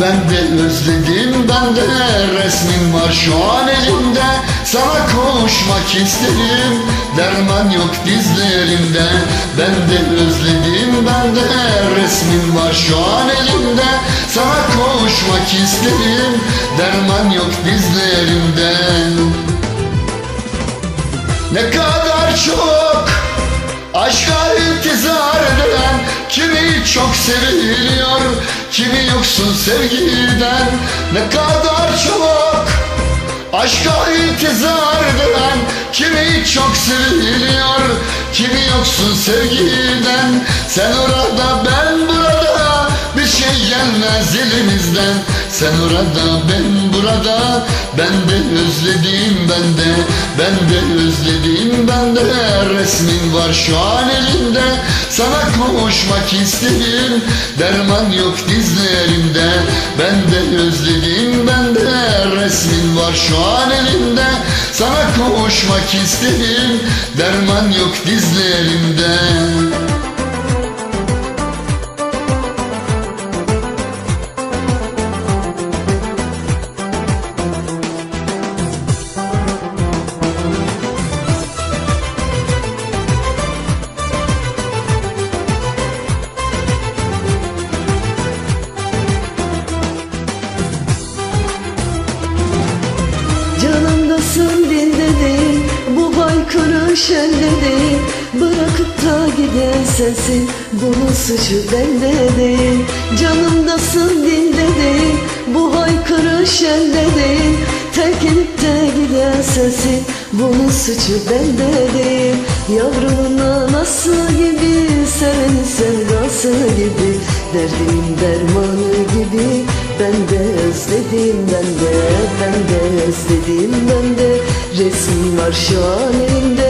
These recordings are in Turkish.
Ben de özledim ben de resmin var şu an elimde. Sana kavuşmak istedim derman yok dizlerimde. Ben de özledim ben de resmin var şu an elimde. Sana kavuşmak istedim derman yok dizlerimde. Ne kadar çok Aşka intizar eden Kimi çok seviliyor Kimi yoksun sevgiden? Ne kadar çok Aşka intizar eden Kimi çok seviliyor Kimi yoksun sevgiden? Sen orada ben burada Bir şey gelmez elimizden Sen orada ben burada. Ben de özledim ben de. Ben de özledim ben de. Resmin var şu an elimde. Sana kavuşmak istedim. Derman yok dizlerimde. Ben de özledim ben de. Resmin var şu an elimde. Sana kavuşmak istedim. Derman yok dizlerimde elde değil Bırakıp da giden sensin. Bunun suçu bende değil Canımdasın dinde değil. Bu haykırış elde değil Terk edip de giden sensin. Bunun suçu bende değil Yavrumun anası gibi Sevenin sevdası gibi. Derdimin dermanı gibi Ben de özledim ben de Ben de özledim ben de. Resmin var şu an elimde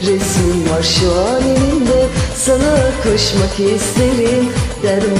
Resmin var şu an elimde. Sana koşmak isterim. Derman